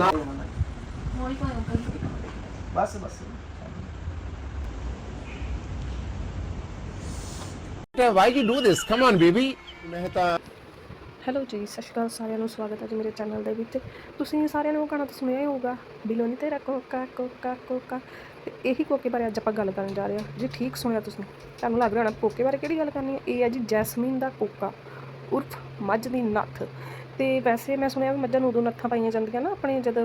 ਨਾ। ਮੋਰੀ ਪਾਇਓ ਕਰੀ ਬਸ। ਬਸ Why you do this? Come on, baby. ਮੈਂ ਤਾਂ ਹੈਲੋ ਜੀ ਸਤਿ ਸ਼੍ਰੀ ਅਕਾਲ ਸਾਰਿਆਂ ਨੂੰ ਸਵਾਗਤ ਹੈ ਜੀ ਮੇਰੇ ਚੈਨਲ ਦੇ ਵਿੱਚ। ਤੁਸੀਂ ਸਾਰਿਆਂ ਨੇ ਉਹ ਗਾਣਾ ਤਾਂ ਸੁਣਿਆ ਹੀ ਹੋਊਗਾ। ਦਿਲੋਂ ਨਹੀਂ ਤੇਰਾ ਕੋਕਾ ਕੋਕਾ ਕੋਕਾ। ਤੇ ਇਹੀ ਕੋਕੇ ਬਾਰੇ ਅੱਜ ਆਪਾਂ ਗੱਲ ਕਰਨ ਜਾ ਰਹੇ ਹਾਂ। ਜੀ ਠੀਕ ਸੁਣਿਆ ਤੁਸੀਂ ਤੁਹਾਨੂੰ ਲੱਗ ਰਿਹਾ ਹੋਣਾ ਕੋਕੇ ਬਾਰੇ ਕਿਹੜੀ ਗੱਲ ਕਰਨੀ ਹੈ? ਇਹ ਹੈ ਜੀ ਜੈਸਮੀਨ ਦਾ ਕੋਕਾ ਉਰਫ ਮੱਝ ਦੀ ਨੱਥ। ਤੇ ਵੈਸੇ ਮੈਂ ਸੁਣਿਆ ਵੀ ਮੱਝਾਂ ਨੂੰ ਉਦੋਂ ਨੱਥਾਂ ਪਾਈਆਂ ਜਾਂਦੀਆਂ ਨਾ ਆਪਣੇ ਜਦ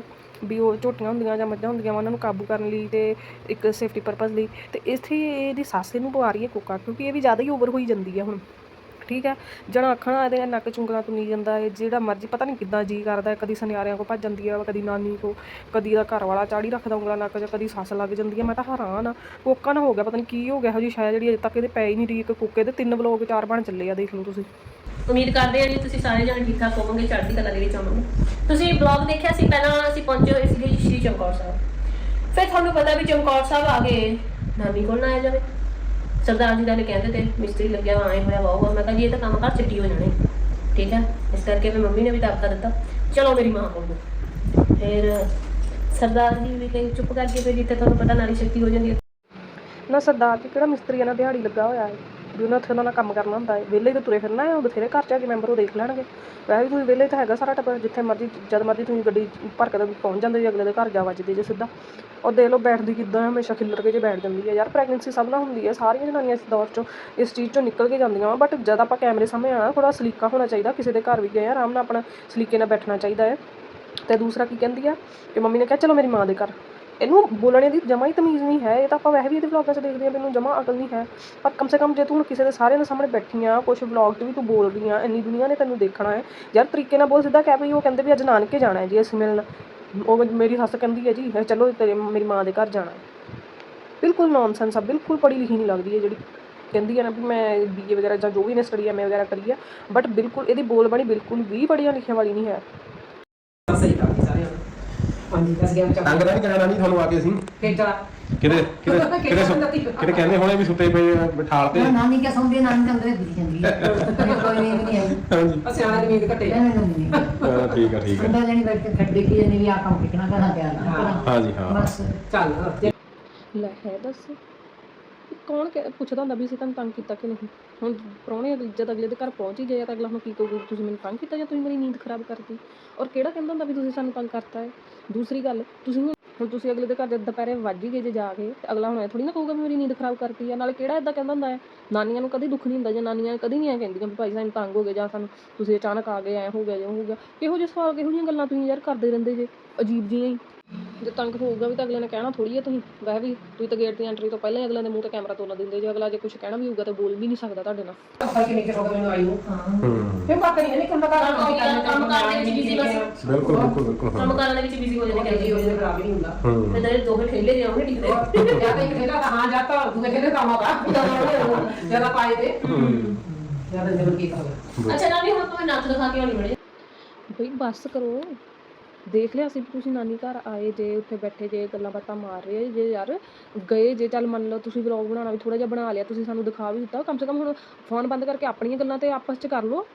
ਵੀ ਉਹ ਝੋਟੀਆਂ ਹੁੰਦੀਆਂ ਜਾਂ ਮੱਝਾਂ ਹੁੰਦੀਆਂ ਵਾ, ਉਹਨਾਂ ਨੂੰ ਕਾਬੂ ਕਰਨ ਲਈ ਤੇ ਇੱਕ ਸੇਫਟੀ ਪਰਪਸ ਲਈ। ਤੇ ਇੱਥੇ ਇਹਦੀ ਸੱਸ ਨੂੰ ਪਵਾ ਰਹੀ ਹੈ ਕੋਕਾ, ਕਿਉਂਕਿ ਇਹ ਵੀ ਜ਼ਿਆਦਾ ਹੀ ਓਵਰ ਹੋਈ ਜਾਂਦੀ ਹੈ ਹੁਣ। ਠੀਕ ਹੈ? ਜਣਾ ਅੱਖਾਂ ਇਹਦੇ ਨੱਕ ਚੁੰਗਣਾ ਤੁੰਨੀ ਜਾਂਦਾ ਹੈ ਜਿਹੜਾ ਮਰਜ਼ੀ ਪਤਾ ਨਹੀਂ ਕਿੱਦਾਂ ਜੀ ਕਰਦਾ ਹੈ, ਕਦੀ ਸੁਨਿਆਰਿਆਂ ਕੋ ਭੱਜ ਜਾਂਦੀ ਹੈ ਕਦੀ ਨਾਨੀ ਕੋ ਕਦੀ ਦਾ ਘਰ ਵਾਲਾ ਚਾੜੀ ਰੱਖਦਾ ਉਂਗਲਾਂ ਨੱਕ 'ਚ, ਕਦੀ ਸੱਸ ਲੱਗ ਜਾਂਦੀ ਹੈ ਮੈਂ ਤਾਂ ਹੈਰਾਨ ਆ, ਕੋਕਾ ਨਾ ਹੋ ਗਿਆ, ਪਤਾ ਨਹੀਂ ਕੀ ਹੋ ਗਿਆ ਇਹੋ ਜੀ ਸ਼ਾਇਦ ਜਿਹੜੀ ਅਜੇ ਤੱਕ ਇਹਦੇ ਪੈ ਹੀ ਨਹੀਂ ਰਹੀ, ਇੱਕ ਕੋਕੇ ਦੇ ਤਿੰਨ ਬਲੋਗ ਚਾਰ ਬਣ ਚੱਲੇ ਆ, ਦੇਖ ਲਓ ਤੁਸੀਂ। ਉਮੀਦ ਕਰਦੇ ਹਾਂ ਜੀ ਤੁਸੀਂ ਸਾਰੇ ਜਣੇ ਠੀਕ ਠਾਕ ਹੋਵੋਗੇ, ਚੜ੍ਹਦੀ ਕਲਾ ਦੇ ਵਿੱਚ ਹੋਵੋਗੇ। ਤੁਸੀਂ ਬਲੌਗ ਦੇਖਿਆ ਸੀ, ਪਹਿਲਾਂ ਅਸੀਂ ਪਹੁੰਚੇ ਹੋਏ ਸੀਗੇ ਜੀ ਸ਼੍ਰੀ ਚਮਕੌਰ ਸਾਹਿਬ। ਫਿਰ ਤੁਹਾਨੂੰ ਪਤਾ ਵੀ ਚਮਕੌਰ ਸਾਹਿਬ ਆ ਗਏ, ਨਾਨੀ ਕੋਲ ਨਾ ਆਇਆ ਜਾਵੇ। ਸਰਦਾਰ ਜੀ ਦਾ ਨੇ ਕਹਿੰਦੇ ਤੇ, ਮਿਸਤਰੀ ਲੱਗਿਆ ਆਏ ਹੋਇਆ ਵਾ ਮੈਂ ਕਿਹਾ ਜੀ, ਇਹ ਤਾਂ ਕੰਮ ਘਰ ਛੱਟੀ ਹੋ ਜਾਣੇ। ਠੀਕ ਹੈ, ਇਸ ਕਰਕੇ ਫਿਰ ਮੰਮੀ ਨੇ ਵੀ ਤਾਕਾ ਦਿੱਤਾ। ਚਲੋ ਮੇਰੀ ਮਾਂ ਕੋਲ। ਫਿਰ ਸਰਦਾਰ ਜੀ ਵੀ ਕਹੇ ਚੁੱਪ ਕਰਕੇ ਫਿਰ ਜਿੱਥੇ ਤੁਹਾਨੂੰ ਪਤਾ ਨਾਲੀ ਛੱਟੀ ਹੋ ਜਾਂਦੀ ਹੈ। ਨਾ ਸਰਦਾਰ ਜੀ, ਕਿਹੜਾ ਮਿਸਤਰੀ ਆ, ਨਾ ਦਿਹਾੜੀ ਲੱਗਾ ਹੋਇਆ ਹੈ। ਵੀ ਉਹਨਾਂ ਉੱਥੇ ਉਹਨਾਂ ਨਾਲ ਕੰਮ ਕਰਨਾ ਹੁੰਦਾ ਹੈ। ਵਿਹਲੇ ਤੇ ਤੁਰੇ ਫਿਰਨਾ ਹੈ ਬਥੇਰੇ ਘਰ ਚ ਆ ਕੇ ਮੈਂਬਰ ਉਹ ਦੇਖ ਲੈਣਗੇ। ਵੈਸੇ ਵੀ ਤੁਸੀਂ ਵਿਹਲੇ ਤਾਂ ਹੈਗਾ ਸਾਰਾ ਟੱਬਰ ਜਿੱਥੇ ਮਰਜ਼ੀ ਜਦ ਮਰਜ਼ੀ ਤੁਸੀਂ ਗੱਡੀ ਭਰ ਕੇ ਤਾਂ ਪਹੁੰਚ ਜਾਂਦੇ ਜੀ ਅਗਲੇ ਦੇ ਘਰ ਜਾ ਵੱਜਦੇ ਜੇ ਸਿੱਧਾ। ਉਹ ਦੇਖ ਲਓ ਬੈਠਦੀ ਕਿੱਦਾਂ ਹੈ, ਹਮੇਸ਼ਾ ਖਿੱਲਰ ਕੇ ਜੇ ਬੈਠ ਜਾਂਦੀ ਹੈ ਯਾਰ। ਪ੍ਰੈਗਨੈਂਸੀ ਸਭ ਨਾਲ ਹੁੰਦੀ ਹੈ ਸਾਰੀਆਂ ਜਨਾਨੀਆਂ ਇਸ ਦੌਰ ਚੋਂ ਇਸ ਚੀਜ਼ ਚੋਂ ਨਿਕਲ ਕੇ ਜਾਂਦੀਆਂ ਵਾ। ਬਟ ਜਦ ਆਪਾਂ ਕੈਮਰੇ ਸਾਹਮਣੇ ਆਣਾ ਥੋੜਾ ਸਲੀਕਾ ਹੋਣਾ ਚਾਹੀਦਾ ਕਿਸੇ ਦੇ ਘਰ ਵੀ ਗਏ ਆ ਆਰਾਮ ਨਾਲ ਆਪਣਾ ਸਲੀਕੇ ਨਾਲ ਬੈਠਣਾ ਚਾਹੀਦਾ ਹੈ। ਤੇ ਦੂਸਰਾ ਕੀ ਕਹਿੰਦੀ ਆ ਕਿ ਮੰਮੀ ਨੇ ਕਿਹਾ ਚਲੋ ਮੇਰੀ ਮਾਂ ਦੇ ਘਰ। ਇਹਨੂੰ ਬੋਲਣੇ ਦੀ ਜਮਾ ਹੀ ਤਮੀਜ਼ ਨਹੀਂ ਹੈ, ਇਹ ਤਾਂ ਆਪਾਂ ਵੈਸੇ ਵੀ ਇਹਦੇ ਵਲੌਗਾਂ 'ਚ ਦੇਖਦੇ ਆ ਮੈਨੂੰ ਜਮਾ ਅਕਲ ਨਹੀਂ ਹੈ, ਪਰ ਕਮ ਸੇ ਕਮ ਜੇ ਤੂੰ ਹੁਣ ਕਿਸੇ ਦੇ ਸਾਰਿਆਂ ਦੇ ਸਾਹਮਣੇ ਬੈਠੀ ਆ ਕੁਝ ਵਲੌਗ 'ਚ ਵੀ ਤੂੰ ਬੋਲ ਰਹੀ ਆ ਇੰਨੀ ਦੁਨੀਆ ਨੇ ਤੈਨੂੰ ਦੇਖਣਾ ਹੈ, ਯਾਰ ਤਰੀਕੇ ਨਾਲ ਬੋਲ ਸਿੱਧਾ ਕਹਿ ਪਈ ਉਹ ਕਹਿੰਦੇ ਵੀ ਅੱਜ ਨਾਨਕੇ ਜਾਣਾ ਹੈ ਜੀ, ਅਸੀਂ ਮਿਲਣ। ਉਹ ਮੇਰੀ ਹੱਸ ਕਹਿੰਦੀ ਹੈ ਜੀ ਚਲੋ ਤੇਰੇ, ਮੇਰੀ ਮਾਂ ਦੇ ਘਰ ਜਾਣਾ ਹੈ। ਬਿਲਕੁਲ ਨੌਨਸੈਂਸ ਆ, ਬਿਲਕੁਲ ਪੜ੍ਹੀ ਲਿਖੀ ਨਹੀਂ ਲੱਗਦੀ ਹੈ ਜਿਹੜੀ ਕਹਿੰਦੀ ਹੈ ਨਾ ਵੀ ਮੈਂ ਬੀਏ ਵਗੈਰਾ ਜਾਂ ਜੋ ਵੀ ਨੇ ਸਟੱਡੀ ਐਮ ਵਗੈਰਾ ਕਰੀ ਆ ਬਟ ਬਿਲਕੁਲ ਇਹਦੀ ਬੋਲ ਬਣੀ ਬਿਲਕੁਲ ਵੀ ਪੜ੍ਹੀਆਂ ਲਿਖਿਆ ਵਾਲੀ ਨਹੀਂ ਹੈ। ਸਹੀ ਹਾਂਜੀ ਦੱਸ ਗਿਆ ਤੰਗ ਨਹੀਂ ਕਰਨਾ ਨਹੀਂ ਤੁਹਾਨੂੰ ਆ ਕੇ ਅਸੀਂ। ਖੇਡਲਾ ਕਿਤੇ ਕਿਤੇ ਕਿਤੇ ਸੁ- ਕਿਤੇ ਕਹਿੰਦੇ ਹੋਣੇ ਵੀ ਸੁੱਤੇ ਪਏ ਆ, ਬਿਠਾਲ ਤੇ। ਨਾਨੀ ਕਿਆ ਸੌਂਦੀ ਨਾਨੀ ਤਾਂ ਅੰਦਰੇ ਬਿਜ਼ੀ ਜਾਂਦੀ ਹੈ ਕੋਈ ਨੀਂਦ ਨਹੀਂ ਆਈ ਹਾਂਜੀ। ਅਸਿਆਣਾ ਦੀ ਨੀਂਦ ਘਟੇ। ਮੈਨੂੰ ਨਹੀਂ ਹਾਂ, ਠੀਕ ਆ ਠੀਕ ਆ। ਅੰਦਰ ਜਾਣੀ ਬੈਠ ਕੇ ਖੱਡੇ ਕੀ ਜਾਨੀ ਵੀ ਆ ਕੰਮ ਟਿਕਣਾ ਕਰਨਾ ਪਿਆ ਨਾ ਹਾਂਜੀ ਹਾਂ। ਬਸ। ਚੱਲ ਜੇ ਲੈ ਹੈ ਦੱਸ ਵੀ ਕੌਣ ਕਹਿ- ਪੁੱਛਦਾ ਹੁੰਦਾ ਵੀ ਅਸੀਂ ਤੁਹਾਨੂੰ ਤੰਗ ਕੀਤਾ ਕਿ ਨਹੀਂ? ਹੁਣ ਪ੍ਰਾਹੁਣੇ ਜਦ ਅਗਲੇ ਦੇ ਘਰ ਪਹੁੰਚ ਹੀ ਗਏ ਆ ਤਾਂ ਅਗਲਾ ਹੁਣ ਕੀ ਕਹੂਗਾ? ਵੀ ਤੁਸੀਂ ਮੈਨੂੰ ਤੰਗ ਕੀਤਾ ਜਾਂ ਤੁਸੀਂ ਮੇਰੀ ਨੀਂਦ ਖਰਾਬ ਕਰਤੀ? ਔਰ ਕਿਹੜਾ ਕਹਿੰਦਾ ਹੁੰਦਾ ਵੀ ਤੁਸੀਂ ਸਾਨੂੰ ਤੰਗ ਕਰਤਾ ਹੈ? ਦੂਸਰੀ ਗੱਲ, ਤੁਸੀਂ ਹੁਣ ਹੁਣ ਤੁਸੀਂ ਅਗਲੇ ਦੇ ਘਰ ਜਦ ਦੁਪਹਿਰੇ ਵੱਜ ਹੀ ਗਏ ਜੇ ਜਾ ਕੇ, ਤੇ ਅਗਲਾ ਹੁਣ ਇਹ ਥੋੜੀ ਨਾ ਕਹੂਗਾ ਵੀ ਮੇਰੀ ਨੀਂਦ ਖਰਾਬ ਕਰਤੀ ਆ, ਨਾਲੇ ਕਿਹੜਾ ਇਦਾਂ ਕਹਿੰਦਾ ਹੁੰਦਾ ਹੈ, ਨਾਨੀਆਂ ਨੂੰ ਕਦੀ ਦੁੱਖ ਨਹੀਂ ਹੁੰਦਾ, ਜਾਂ ਨਾਨੀਆਂ ਕਦੀ ਨਹੀਂ ਐ ਕਹਿੰਦੀਆਂ ਵੀ ਭਾਈ ਸਾਨੂੰ ਤੰਗ ਹੋ ਗਏ, ਜਾਂ ਸਾਨੂੰ ਤੁਸੀਂ ਅਚਾਨਕ ਆ ਗਏ, ਐ ਹੋ ਗਿਆ ਜੋ ਹੋ ਗਿਆ। ਕਿਹੋ ਜਿਹੇ ਸਵਾਲ, ਕਿਹੋ ਜਿਹੀਆਂ ਗੱਲਾਂ ਤੁਸੀਂ ਯਾਰ ਕਰਦੇ ਰਹਿੰਦੇ ਜੇ? ਅਜੀਬ ਜਿਹੀਆਂ ਹੀ। ਜੇ ਤੰਗ ਹੋਊਗਾ ਵੀ ਤਾਂ ਅਗਲੇ ਨੇ ਕਹਿਣਾ ਥੋੜੀ ਹੈ ਤੁਸੀਂ ਵੈਸੇ ਵੀ ਤੁਸੀਂ ਤਾਂ ਗੇਟ ਦੀ ਐਂਟਰੀ ਤੋਂ ਪਹਿਲਾਂ ਹੀ ਅਗਲੇ ਦੇ ਮੂੰਹ ਤੇ ਕੈਮਰਾ ਤੋਲਾ ਦਿੰਦੇ ਜੇ ਅਗਲਾ ਜੇ ਕੁਝ ਕਹਿਣਾ ਵੀ ਹੋਊਗਾ ਤਾਂ ਬੋਲ ਵੀ ਨਹੀਂ ਸਕਦਾ ਤੁਹਾਡੇ ਨਾਲ। ਪਤਾ ਕਿ ਨਹੀਂ ਕਰੋਗੇ ਮੈਨੂੰ ਆਈ ਨੂੰ ਹੂੰ। ਫਿਰ ਪਤਾ ਨਹੀਂ ਨਿਕਲਦਾ ਕਰ ਕੰਮ ਕਰਨ ਦੇ ਵਿੱਚ busy ਬਸ। ਬਿਲਕੁਲ ਬਿਲਕੁਲ ਬਿਲਕੁਲ ਹਾਂ। ਕੰਮ ਕਰਨ ਦੇ ਵਿੱਚ ਬਿਜ਼ੀ ਹੋ ਜਾਂਦੇ ਕਹਿੰਦੀ। ਹੋ ਜਾਂਦਾ ਖਰਾਬ ਹੀ ਨਹੀਂ ਹੁੰਦਾ। ਹੂੰ। ਤੇ ਜਿਹੜੇ ਦੋਹੇ ਠੇਲੇ ਜਾਉਂਗੇ ਟਿਕਦੇ ਜਾਂ ਤਾਂ ਇੱਕ ਠੇਲਾ ਤਾਂ ਹਾਂ ਜਾਂ ਤਾਂ ਦੂਏ ਠੇਲੇ ਤਾਂ ਆਵਾਂਗਾ ਜ਼ਿਆਦਾ ਪਾਏ ਤੇ। ਜ਼ਿਆਦਾ ਜ਼ਰੂਰ ਕੀ ਕਰਾਂ ਅੱਛਾ ਨਾਨੀ ਹੁਣ ਤੂੰ ਨੱਥ ਦਿਖਾ ਕੇ ਆਉਣੀ ਬੜੇ। ਬਈ ਬੱਸ ਕਰੋ। ਦੇਖ ਲਿਆ ਸੀ ਵੀ ਤੁਸੀਂ ਨਾਨੀ ਘਰ ਆਏ, ਜੇ ਉੱਥੇ ਬੈਠੇ, ਜੇ ਗੱਲਾਂ ਬਾਤਾਂ ਮਾਰ ਰਹੇ ਜੇ ਯਾਰ ਗਏ, ਜੇ ਚੱਲ ਮੰਨ ਲਓ ਤੁਸੀਂ ਵਲੌਗ ਬਣਾਉਣਾ ਵੀ ਥੋੜ੍ਹਾ ਜਿਹਾ ਬਣਾ ਲਿਆ, ਤੁਸੀਂ ਸਾਨੂੰ ਦਿਖਾ ਵੀ ਦਿੱਤਾ, ਕਮ ਸੇ ਕਮ ਹੁਣ ਫੋਨ ਬੰਦ ਕਰਕੇ ਆਪਣੀਆਂ ਗੱਲਾਂ ਤੇ ਆਪਸ 'ਚ ਕਰ ਲਓ।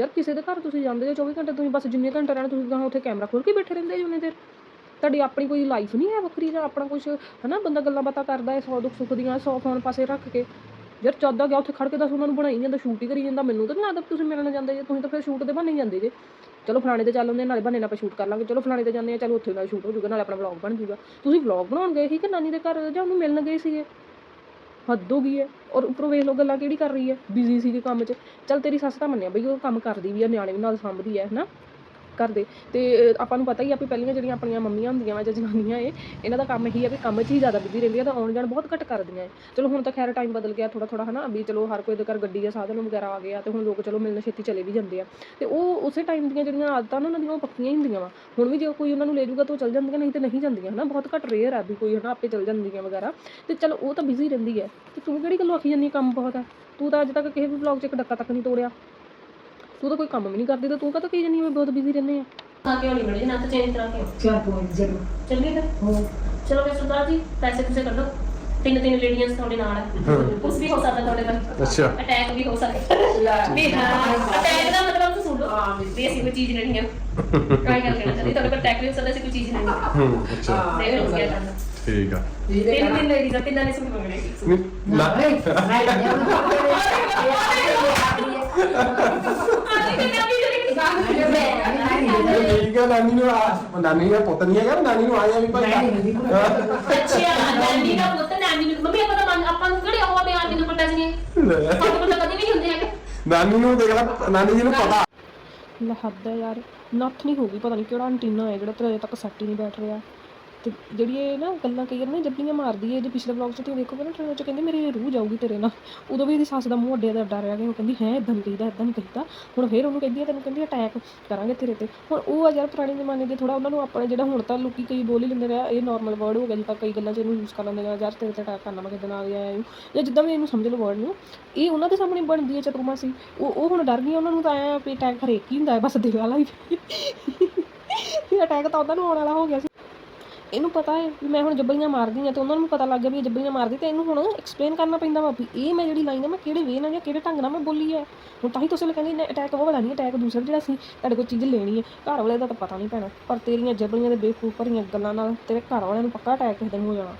ਯਾਰ ਕਿਸੇ ਦੇ ਘਰ ਤੁਸੀਂ ਜਾਂਦੇ ਜੇ 24 ਘੰਟੇ, ਤੁਸੀਂ ਬਸ ਜਿੰਨੇ ਘੰਟੇ ਰਹਿਣਾ, ਤੁਸੀਂ ਗਾਹਾਂ ਉੱਥੇ ਕੈਮਰਾ ਖੋਲ ਕੇ ਬੈਠੇ ਰਹਿੰਦੇ ਜੀ ਉਨੇ ਦੇਰ। ਤੁਹਾਡੀ ਆਪਣੀ ਕੋਈ ਲਾਈਫ ਨਹੀਂ ਹੈ ਵੱਖਰੀ ਜਾਂ ਆਪਣਾ ਕੁਝ ਹਨਾ, ਬੰਦਾ ਗੱਲਾਂ ਬਾਤਾਂ ਕਰਦਾ ਹੈ, ਸੌ ਦੁੱਖ ਸੁੱਖ ਦੀਆਂ, ਸੌ ਫੋਨ ਪਾਸੇ ਰੱਖ ਕੇ। ਯਾਰ ਚੱਦਾ ਗਿਆ, ਉੱਥੇ ਖੜ ਕੇ ਦੱਸ ਉਹਨਾਂ ਨੂੰ ਬਣਾਈ ਜਾਂਦਾ ਸ਼ੂਟ ਹੀ ਕਰੀ ਜਾਂਦਾ, ਮੈਨੂੰ ਤਾਂ ਨਹੀਂ ਲੱਗਦਾ ਵੀ ਤੁਸੀਂ ਮਿਲਣ ਜਾਂਦੇ ਜੇ, ਤੁਸੀਂ ਤਾਂ ਫਿਰ ਸ਼ੂਟ ਦੇ ਬਹਾਨੇ ਹੀ ਜਾਂਦੇ ਜੇ। ਚਲੋ ਫਲਾਣੇ ਤੇ ਚੱਲ ਹੁੰਦੇ ਨਾਲੇ ਬੰਨੇ ਨਾਲ ਆਪਾਂ ਸ਼ੂਟ ਕਰ ਲਾਂਗੇ। ਚਲੋ ਫਲਾਣੇ ਤੇ ਜਾਂਦੇ ਆ, ਚਲੋ ਉੱਥੇ ਨਾਲ ਸ਼ੂਟ ਹੋ ਜਾਊਗਾ, ਨਾਲੇ ਆਪਣਾ ਵਲੌਗ ਬਣ ਜਾਊਗਾ। ਤੁਸੀਂ ਵਲੌਗ ਬਣਾਉਣ ਗਏ ਸੀ ਕਿ ਨਾਨੀ ਦੇ ਘਰ, ਜਾਂ ਉਹਨੂੰ ਮਿਲਣ ਗਏ ਸੀਗੇ? ਹੱਦ ਹੋ ਗਈ ਹੈ। ਔਰ ਉੱਪਰੋਂ ਵੇਖ ਲਓ ਗੱਲਾਂ ਕਿਹੜੀ ਕਰ ਰਹੀ ਹੈ ਬਿਜ਼ੀ ਸੀਗੇ ਕੰਮ 'ਚ। ਚੱਲ ਤੇਰੀ ਸੱਸ ਤਾਂ ਮੰਨਿਆ ਬਈ ਉਹ ਕੰਮ ਕਰਦੀ ਵੀ ਆ, ਨਿਆਣੇ ਵੀ ਨਾਲ ਸੰਭਦੀ ਹੈ, ਹਨਾ? ਘਰ ਦੇ। ਅਤੇ ਆਪਾਂ ਨੂੰ ਪਤਾ ਹੀ ਆ ਵੀ ਪਹਿਲੀਆਂ ਜਿਹੜੀਆਂ ਆਪਣੀਆਂ ਮੰਮੀਆਂ ਹੁੰਦੀਆਂ ਵਾ ਜਾਂ ਜਨਾਨੀਆਂ ਏ, ਇਹਨਾਂ ਦਾ ਕੰਮ ਇਹੀ ਆ ਵੀ ਕੰਮ 'ਚ ਹੀ ਜ਼ਿਆਦਾ ਬਿਜ਼ੀ ਰਹਿੰਦੀਆਂ ਤਾਂ ਆਉਣ ਜਾਣ ਬਹੁਤ ਘੱਟ ਕਰਦੀਆਂ ਏ। ਚਲੋ ਹੁਣ ਤਾਂ ਖੈਰ ਟਾਈਮ ਬਦਲ ਗਿਆ ਥੋੜ੍ਹਾ ਥੋੜ੍ਹਾ ਹੈ ਨਾ ਵੀ ਚਲੋ ਹਰ ਕੋਈ ਦੇ ਘਰ ਗੱਡੀ ਜਾਂ ਸਾਧਨ ਵਗੈਰਾ ਆ ਗਏ ਆ ਤੇ ਹੁਣ ਲੋਕ ਚਲੋ ਮਿਲਣ ਛੇਤੀ ਚਲੇ ਵੀ ਜਾਂਦੇ ਆ। ਅਤੇ ਉਹ ਉਸੇ ਟਾਈਮ ਦੀਆਂ ਜਿਹੜੀਆਂ ਆਦਤਾਂ ਨਾ ਉਹਨਾਂ ਦੀਆਂ ਉਹ ਪੱਕੀਆਂ ਹੀ ਹੁੰਦੀਆਂ ਵਾ। ਹੁਣ ਵੀ ਜੇ ਕੋਈ ਉਹਨਾਂ ਨੂੰ ਲੈ ਜਾਊਗਾ ਤਾਂ ਉਹ ਚੱਲ ਜਾਂਦੀਆਂ, ਨਹੀਂ ਤਾਂ ਨਹੀਂ ਜਾਂਦੀਆਂ ਹੈ ਨਾ ਬਹੁਤ ਘੱਟ ਰੇਅਰ ਆ ਵੀ ਕੋਈ ਹੈ ਨਾ ਆਪੇ ਚੱਲ ਜਾਂਦੀਆਂ ਵਗੈਰਾ। ਅਤੇ ਚਲੋ ਉਹ ਤਾਂ ਬਿਜ਼ੀ ਰਹਿੰਦੀ ਹੈ ਅਤੇ ਤੂੰ ਕਿਹੜੀ ਗੱਲੋਂ ਆਖੀ ਜਾਂਦੀ ਹੈ ਕੰਮ ਬਹੁਤ? ਹੈ ਤੂੰ ਤਾਂ ਅੱਜ ਤੱਕ ਕਿਸੇ ਵੀ ਵਲੌਗ 'ਚ ਇੱਕ ਡੱਕਾ ਤੱਕ ਨਹੀਂ ਤੋੜਿਆ। ਤੂੰ ਤਾਂ ਕੋਈ ਕੰਮ ਵੀ ਨਹੀਂ ਕਰਦੀ ਤੇ ਤੂੰ ਕਾਹਤੋਂ ਕਹੀ ਜਾਂਦੀ ਮੈਂ ਬਹੁਤ ਬਿਜ਼ੀ ਰਹਿੰਦੇ ਆ ਖਾ ਕੇ ਆਉਣੀ ਬੜੇ ਨੱਥ ਚੇਂਜ ਕਰਾ ਕੇ। ਚਾਰ ਪੁਆਇੰਟ ਜ਼ਰੂਰ ਚੱਲੀਏ ਫਿਰ ਹੋ ਚਲੋ ਫਿਰ ਸਰਦਾਰ ਜੀ ਪੈਸੇ ਪੂਸੇ ਕੱਢੋ ਤਿੰਨ ਤਿੰਨ ਲੇਡੀਆਂ ਤੁਹਾਡੇ ਨਾਲ ਹੈ ਕੁਝ ਵੀ ਹੋ ਸਕਦਾ ਤੁਹਾਡੇ ਨਾਲ ਅੱਛਾ ਅਟੈਕ ਵੀ ਹੋ ਸਕਦਾ ਵੀ ਹਾਂ ਅਟੈਕ ਦਾ ਮਤਲਬ ਤੁਸੀਂ ਸੁਣ ਲਓ ਹਾਂ ਵੀ ਅਸੀਂ ਕੋਈ ਚੀਜ਼ ਲੈਣੀ ਆ ਟਰਾਈ ਕਰ ਲੈਣਾ ਚਾਹੀਦਾ ਤੁਹਾਡੇ ਕੋਲ ਟੈਕ ਵੀ ਹੋ ਸਕਦਾ ਅਸੀਂ ਕੋਈ ਚੀਜ਼ ਲੈਣੀ ਆ ਹੂੰ ਅੱਛਾ ਹਾਂ, ਦੇਖ ਲਓ ਕੀ ਕਰਨਾ ਠੀਕ ਆ ਤਿੰਨ ਤਿੰਨ ਲੇਡੀਜ਼ ਆ ਤਿੰਨਾਂ ਨੇ ਸੂਟ ਮੰਗਣੇ ਨਹੀਂ, ਨਾ ਨਹੀਂ ਨਹੀਂ ਠੀਕ ਆ ਨਾਨੀ ਨੂੰ ਆ ਨਾਨੀ ਦਾ ਪੁੱਤ ਨਹੀਂ ਹੈਗਾ ਨਾਨੀ ਨੂੰ ਆਇਆ ਵੀ ਭਾਈ ਅੱਛਾ ਨਾਨੀ ਦਾ ਪੁੱਤ ਨਾਨੀ ਨੂੰ ਮੰਮੀ ਆਪਾਂ ਤਾਂ ਆਪਾਂ ਨੂੰ ਕਿਹੜੇ ਉਹ ਬਿਆਨ ਮੈਨੂੰ ਪਤਾ ਨਹੀਂ ਲੈ। ਪਤਾ ਕਦੇ ਨਹੀਂ ਹੁੰਦੇ ਹੈਗੇ, ਨਾਨੀ ਨੂੰ ਦੇਖ ਲੈ ਨਾਨੀ ਜੀ ਨੂੰ ਪਤਾ ਲੈ ਹੈ ਯਾਰ ਨੱਥ ਨਹੀਂ ਹੋਗੀ ਪਤਾ ਨਹੀਂ ਕਿਹੜਾ ਐਂਟੀਨਾ ਹੈ ਜਿਹੜਾ ਤੇਰੇ ਤੱਕ ਸੈੱਟ ਹੀ ਨਹੀਂ ਬੈਠ ਰਿਹਾ ਤੇ ਜਿਹੜੀ ਇਹ ਨਾ ਗੱਲਾਂ ਕਈ ਵਾਰ ਨਾ ਜੱਬਲੀਆਂ ਮਾਰਦੀ ਹੈ, ਜੇ ਪਿਛਲੇ ਵਲੌਗ 'ਚ ਤੁਸੀਂ ਦੇਖੋਗੇ ਨਾ ਟ੍ਰੇਲਰ 'ਚ, ਕਹਿੰਦੀ ਮੇਰੀ ਰੂਹ ਜਾਊਗੀ ਤੇਰੇ ਨਾਲ। ਉਦੋਂ ਵੀ ਇਹਦੀ ਸੱਸ ਦਾ ਮੂੰਹ ਅੱਡੇ ਦਾ ਡਰ ਰਿਹਾ ਕਿ ਉਹ ਕਹਿੰਦੀ, ਹੈ ਇਦਾਂ ਨਹੀਂ ਕਹੀਦਾ ਇਦਾਂ ਨਹੀਂ ਕਹੀਦਾ। ਹੁਣ ਫੇਰ ਉਹਨੂੰ ਕਹਿੰਦੀ ਹੈ ਤੈਨੂੰ ਕਹਿੰਦੀ ਅਟੈਕ ਕਰਾਂਗੇ ਤੇਰੇ ਤੇ। ਹੁਣ ਉਹ ਆ ਯਾਰ ਪੁਰਾਣੇ ਜ਼ਮਾਨੇ ਦੇ ਥੋੜਾ ਉਹਨਾਂ ਨੂੰ ਆਪਣੇ ਜਿਹੜਾ ਹੁਣ ਤਾਂ ਲੋਕੀ ਕਈ ਬੋਲ ਹੀ ਲੈਂਦੇ ਨੇ, ਇਹ ਨਾਰਮਲ ਵਰਡ ਹੋ ਗਿਆ, ਜਿੱਦਾਂ ਕਈ ਗੱਲਾਂ 'ਚ ਇਹਨੂੰ ਯੂਜ਼ ਕਰ ਲੈਂਦੇ ਨੇ, ਯਾਰ ਤੇਰੇ ਤੇ ਅਟੈਕ ਕਰਨਾ, ਮੈਂ ਕਿਦਾਂ ਆ ਗਿਆ ਇਹਨੂੰ। ਜਾਂ ਜਿੱਦਾਂ ਵੀ ਇਹਨੂੰ ਸਮਝ ਲਓ ਵਰਡ ਨੂੰ, ਇਹ ਉਹਨਾਂ ਦੇ ਸਾਹਮਣੇ ਬਣਦੀ ਹੈ ਚਤੁਰਮਾਸੀ ਉਹ ਉਹ ਹੁਣ ਡਰ ਗਈ ਉਹਨਾਂ ਨੂੰ ਤਾਂ ਐ ਵੀ ਅਟੈਕ ਹਰੇਕ ਹੀ ਹੁੰਦਾ ਬਸ ਦਿਲ ਵਾਲਾ ਹੀ। ਅਟੈਕ ਤਾਂ ਉਹਨਾਂ ਨੂੰ ਆਉਣ ਵਾਲਾ ਹੋ ਗਿਆ ਸੀ। ਇਹਨੂੰ ਪਤਾ ਹੈ ਵੀ ਮੈਂ ਹੁਣ ਜੱਬਲੀਆਂ ਮਾਰਦੀ ਆ ਤੇ ਉਹਨਾਂ ਨੂੰ ਪਤਾ ਲੱਗ ਗਿਆ ਵੀ ਇਹ ਜੱਬਲੀਆਂ ਮਾਰਦੀ ਤੇ ਇਹਨੂੰ ਹੁਣ ਐਕਸਪਲੇਨ ਕਰਨਾ ਪੈਂਦਾ ਵਾ ਵੀ ਇਹ ਮੈਂ ਜਿਹੜੀ ਲਾਈਨ ਆ ਮੈਂ ਕਿਹੜੇ ਵੇ ਨਾਲ ਜਾਂ ਕਿਹੜੇ ਢੰਗ ਨਾਲ ਮੈਂ ਬੋਲੀ ਹੈ ਹੁਣ ਤਾਂ ਹੀ ਤੁਸੀਂ ਕਹਿੰਦੇ ਅਟੈਕ ਉਹ ਵਾਲਾ ਨਹੀਂ ਅਟੈਕ ਦੂਸਰਾ ਜਿਹੜਾ ਸੀ ਤੁਹਾਡੇ ਕੋਲ ਚੀਜ਼ ਲੈਣੀ ਹੈ ਘਰ ਵਾਲੇ ਦਾ ਤਾਂ ਪਤਾ ਨਹੀਂ ਪੈਣਾ ਪਰ ਤੇਰੀਆਂ ਜੱਬਲੀਆਂ ਦੇ ਬੇਵਕੂਫ ਭਰੀਆਂ ਗੱਲਾਂ ਨਾਲ ਤੇਰੇ ਘਰ ਵਾਲਿਆਂ ਨੂੰ ਪੱਕਾ ਅਟੈਕ ਕਿਸੇ ਦਿਨ ਹੋ ਜਾਣਾ।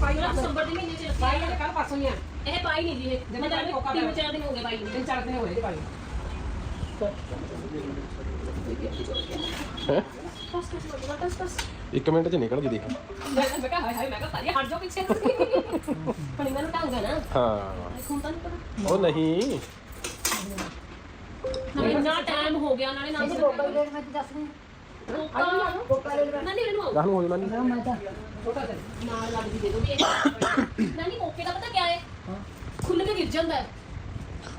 ਪਾਈ ਜਿਹੜਾ ਦਸੰਬਰ ਦੇ ਮਹੀਨੇ ਚ ਨੇ ਕੱਲ ਪਾਸੋਂ ਹੀ ਆ। ਇਹ ਪਾਈ ਨਹੀਂ ਜੀ ਇਹ। ਤਿੰਨ ਚਾਰ ਦਿਨ ਹੋ ਗਏ ਪਾਈ ਨੂੰ। ਤਿੰਨ ਚਾਰ ਦਿਨ ਹੋਏ ਜੀ ਪਾਈ ਬਸ ਬਸ ਬਸ ਬਸ ਬਸ ਇੱਕ ਮਿੰਟ ਚ ਨਿਕਲ ਗਈ ਦੇਖ ਮੈਂ ਮੈਂ ਕਿਹਾ ਹਾਏ ਹਾਏ ਮੈਂ ਕਿਹਾ ਭਾਜੀ ਹਟ ਜਾਓ ਪਿੱਛੇ ਤੁਸੀਂ ਪਰ ਮੈਨੂੰ ਢੰਗ ਹੈ ਨਾ ਹਾਂ ਖੂਨ ਤਾਂ ਨਹੀਂ ਪਤਾ ਉਹ ਨਹੀਂ ਨਾਲੇ ਇੰਨਾ ਟਾਈਮ ਹੋ ਗਿਆ ਨਾਲੇ ਨਾਮ ਕੋਕਾ ਲੈ ਮੈਂ ਦੱਸ ਨਹੀਂ ਕੋਕਾ ਕੋਕਾ ਲੈ ਲੈ ਨਾਨੀ ਮੈਨੂੰ ਗਾਹ ਨੂੰ ਹੋ ਜਾਣਾ ਨਹੀਂ ਮੈਂ ਤਾਂ ਛੋਟਾ ਤੇ ਨਾਲ ਲੱਗਦੀ ਦੇ ਦੋ ਵੀ ਇਹ ਨਾਨੀ ਕੋਕੇ ਦਾ ਪਤਾ ਕੀ ਹੈ ਖੁੱਲ ਕੇ ਗਿਰ ਜਾਂਦਾ ਹੈ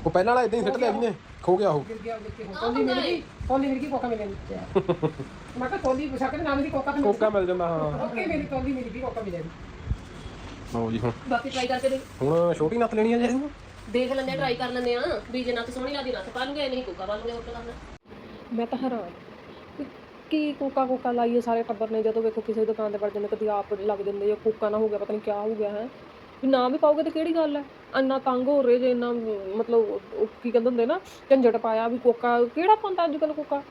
ਉਹ ਪਹਿਲਾਂ ਵਾਲਾ ਇਦਾਂ ਹੀ ਸਿੱਟ ਲਿਆ ਜੀ ਨੇ ਖੋ ਗਿਆ ਉਹ। ਗਿਰ ਗਿਆ ਗਿਰ ਕੇ ਕੋਲੀ ਮਿਲ ਗਈ ਕੋਲੀ ਮਿਲ ਗਈ ਕੋਕਾ ਮਿਲ ਗਿਆ ਮੈਂ ਕਿਹਾ ਕੋਲੀ ਪੁੱਛਾ ਕੇ ਨਾਮ ਦੀ ਕੋਕਾ ਤੇ ਕੋਕਾ ਮਿਲ ਜਾਂਦਾ ਹਾਂ। ਓਕੇ ਮੇਰੀ ਕੋਲੀ ਮਿਲ ਗਈ ਕੋਕਾ ਮਿਲ ਗਈ ਲਓ ਜੀ ਹੁਣ। ਬਾਕੀ ਟਰਾਈ ਕਰਕੇ ਦੇਖ। ਹੁਣ ਛੋਟੀ ਨੱਤ ਲੈਣੀ ਆ ਜੀ ਇਹਨੂੰ। ਦੇਖ ਲੈਂਦੇ ਟਰਾਈ ਕਰ ਲੈਂਦੇ ਆ। ਵੀ ਜੇ ਨੱਥ ਸੋਹਣੀ ਲੱਗਦੀ ਨੱਥ ਪਾ ਲੂਗੇ ਨਹੀਂ ਕੋਕਾ ਪਾ ਲੂਗੇ ਹੋਰ ਕੀ ਕਰਨਾ। ਮੈਂ ਤਾਂ ਹੈਰਾਨ ਕੀ ਕੋਕਾ ਕੋਕਾ ਲਾਈਏ ਸਾਰੇ ਟੱਬਰ ਨੇ ਜਦੋਂ ਵੇਖੋ ਕਿਸੇ ਦੁਕਾਨ ਤੇ ਵੜ ਜਾਂਦੇ ਕਦੀ ਆਪ ਲੱਗ ਜਾਂਦੇ ਜਾਂ ਕੋਕਾ ਨਾ ਹੋ ਗਿਆ ਪਤਾ ਨਹੀਂ ਕਿਆ ਹੋ ਗਿਆ ਹੈ। ਵੀ ਨਾ ਵੀ ਪਾਓਗੇ ਤਾਂ ਕਿਹੜੀ ਗੱਲ ਹੈ ਇੰਨਾ ਤੰਗ ਹੋ ਰਹੇ ਜੇ, ਇੰਨਾ, ਮਤਲਬ ਉਹ- ਕੀ ਕਹਿੰਦੇ ਹੁੰਦੇ ਨਾ, ਝੰਜਟ ਪਾਇਆ ਵੀ ਕੋਕਾ, ਕਿਹੜਾ ਪਾਉਂਦਾ ਅੱਜ ਕੱਲ ਕੋਕਾ?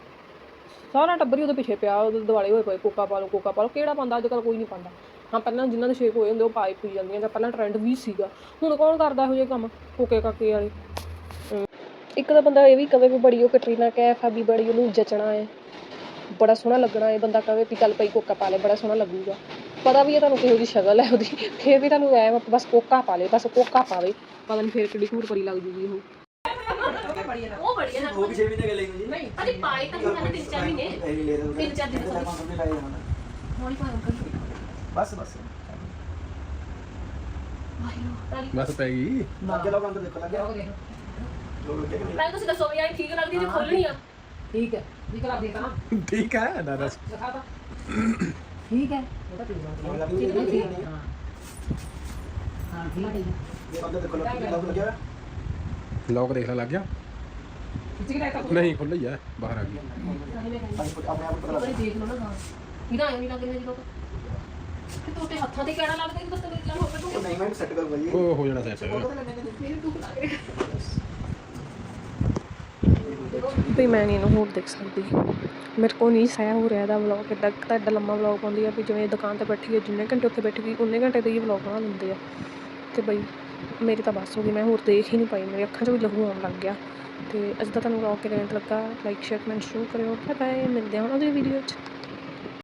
ਸਾਰਾ ਟੱਬਰ ਹੀ ਉਹਦੇ ਪਿੱਛੇ ਪਿਆ, ਉਹਦੇ ਦਿਵਾਲੇ ਹੋਏ ਪਏ, ਕੋਕਾ ਪਾ ਲਓ, ਕੋਕਾ ਪਾ ਲਓ, ਕਿਹੜਾ ਪਾਉਂਦਾ ਅੱਜ ਕੱਲ ਕੋਈ ਨਹੀਂ ਪਾਉਂਦਾ। ਹਾਂ, ਪਹਿਲਾਂ ਜਿਨ੍ਹਾਂ ਦੇ ਸ਼ੇਕ ਹੋਏ ਹੁੰਦੇ, ਉਹ ਪਾਈ ਪੀ ਜਾਂਦੀਆਂ ਜਾਂ ਪਹਿਲਾਂ ਟ੍ਰੈਂਡ ਵੀ ਸੀਗਾ। ਹੁਣ ਕੌਣ ਕਰਦਾ ਇਹੋ ਜਿਹੇ ਕੰਮ? ਕੋਕੇ ਕਾਕੇ ਵਾਲੇ। ਇੱਕ ਤਾਂ ਬੰਦਾ ਇਹ ਵੀ ਕਵੇ ਵੀ ਬੜੀ ਉਹ ਕਟਰੀਨਾ ਕੈਫ ਆ ਵੀ ਬੜੀ ਉਹਨੂੰ ਜਚਣਾ ਹੈ। ਬੜਾ ਸੋਹਣਾ ਲੱਗਣਾ ਹੈ, ਬੰਦਾ ਕਵੇ ਵੀ ਕੱਲ ਪਈ ਕੋਕਾ ਪਾ ਲੈ, ਬੜਾ ਸੋਹਣਾ ਲੱਗੂਗਾ। ਪਤਾ ਵੀ ਇਹ ਤੁਹਾਨੂੰ ਕਿਹੋ ਜਿਹੀ ਸ਼ਕਲ ਹੈ ਉਹਦੀ। ਫੇਰ ਵੀ ਤੁਹਾਨੂੰ ਐ ਬਸ ਕੋਕਾ ਪਾ ਲੈ ਬਸ ਕੋਕਾ ਪਾਵੇ। ਪਤਾ ਨਹੀਂ ਫੇਰ ਕਿੱਡੀ ਘੂਰ ਪਰੀ ਲੱਗ ਜੂਗੀ ਉਹ। ਉਹ ਬੜੀਆ ਨਾ ਉਹ ਵੀ 6 ਮਹੀਨੇ ਗਲੇ ਜੀ ਨਹੀਂ ਅਰੇ ਪਾਈ ਤਾਂ ਹੁਣ ਤਿੰਨ ਚਾਰ ਮਹੀਨੇ। ਇਹ ਵੀ ਲੈ ਰਹੇ ਤਿੰਨ ਚਾਰ ਦਿਨ sorry। ਪੰਜ ਲਾਏ ਹੁਣ। ਹੌਲੀ ਪਾਓ ਅੰਕਲ ਬਸ ਬਸ। ਬਸ ਪੈ ਗਈ। ਅੱਗੇ ਲੋਕ ਅੰਦਰ ਦੇਖੋ ਲੱਗੇ। ਹੋ ਗਿਆ ਲੋਕ ਅੱਗੇ ਪਹਿਲਾਂ ਤੁਸੀਂ ਦੱਸੋ ਵੀ ਆਈ ਠੀਕ ਲੱਗਦੀ ਜੇ ਖੋਲਣੀ ਆ। ਠੀਕ ਹੈ। ਨਿਕਲ ਆ ਦੇਤਾ ਨਾ। ਠੀਕ ਹੈ ਨਾ ਦੱਸ ਦਿਖਾ ਤਾ। ਠੀਕ ਹੈ। ਤਾਂ ਠੀਕ ਲੱਗ ਲੱਗੀ ਹਾਂ ਹਾਂ ਠੀਕ ਹੈ। ਅੰਦਰ ਦੇਖੋ ਲੱਗੇ ਲੋਕ ਲੈ ਲੱਗ ਗਿਆ? ਕੇ ਨਹੀਂ ਖੁੱਲ ਹੀ ਆ ਬਾਹਰ ਆ ਗਈ। ਦੇਖ ਲਓ ਨਾ ਹਾਂ ਇਹਦਾ ਐਵੇਂ ਲੱਗਦੇ ਨੇ ਜਦੋਂ ਕਿ ਤੁਹਾਡੇ ਹੱਥਾਂ ਤੇ ਕਿਹੜਾ ਲੱਗਦਾ ਕਿ ਬਸ ਤੇ ਚੱਲ ਹੋ ਜੀ ਉਹ ਹੋ ਜਾਣਾ ਸੈੱਟ ਮੇਰੇ ਦੁੱਖ ਲੱਗ ਰਿਹਾ ਵੀ ਮੈਂ ਨਹੀਂ ਇਹਨੂੰ ਹੋਰ ਦੇਖ ਸਕਦੀ। ਮੇਰੇ ਕੋਲ ਨਹੀਂ ਸਹਿ ਹੋ ਰਿਹਾ ਇਹਦਾ ਵਲੋਗ ਕਿੱਦਾਂ ਕੁ ਤੁਹਾਡਾ ਲੰਮਾ ਵਲੋਗ ਪਾਉਂਦੀ ਆ, ਵੀ ਜਿਵੇਂ ਦੁਕਾਨ ਤੇ ਬੈਠੀ ਹੈ ਜਿੰਨੇ ਘੰਟੇ ਉੱਥੇ ਬੈਠੀ ਗਈ ਉਨੇ ਘੰਟੇ ਦੇ ਹੀ ਵਲੋਗ ਬਣਾ ਲੈਂਦੇ ਆ। ਅਤੇ ਬਈ, ਮੇਰੀ ਤਾਂ ਬਸ ਹੋ ਗਈ, ਮੈਂ ਹੋਰ ਦੇਖ ਹੀ ਨਹੀਂ ਪਾਈ ਮੇਰੀ ਅੱਖਾਂ 'ਚ ਵੀ ਲਹੂ ਆਉਣ ਲੱਗ ਗਿਆ। ਅਤੇ ਅੱਜ ਦਾ ਤੁਹਾਨੂੰ ਵਲੌਗ ਕਿਵੇਂ ਲੱਗਾ? ਲਾਈਕ ਸ਼ੇਅਰ ਕਮੈਂਟ ਸ਼ੁਰੂ ਕਰਿਓ। ਬਾਏ ਬਾਏ ਮਿਲਦੇ ਹਾਂ ਹੁਣ ਅਗਲੀ ਵੀਡੀਓ 'ਚ।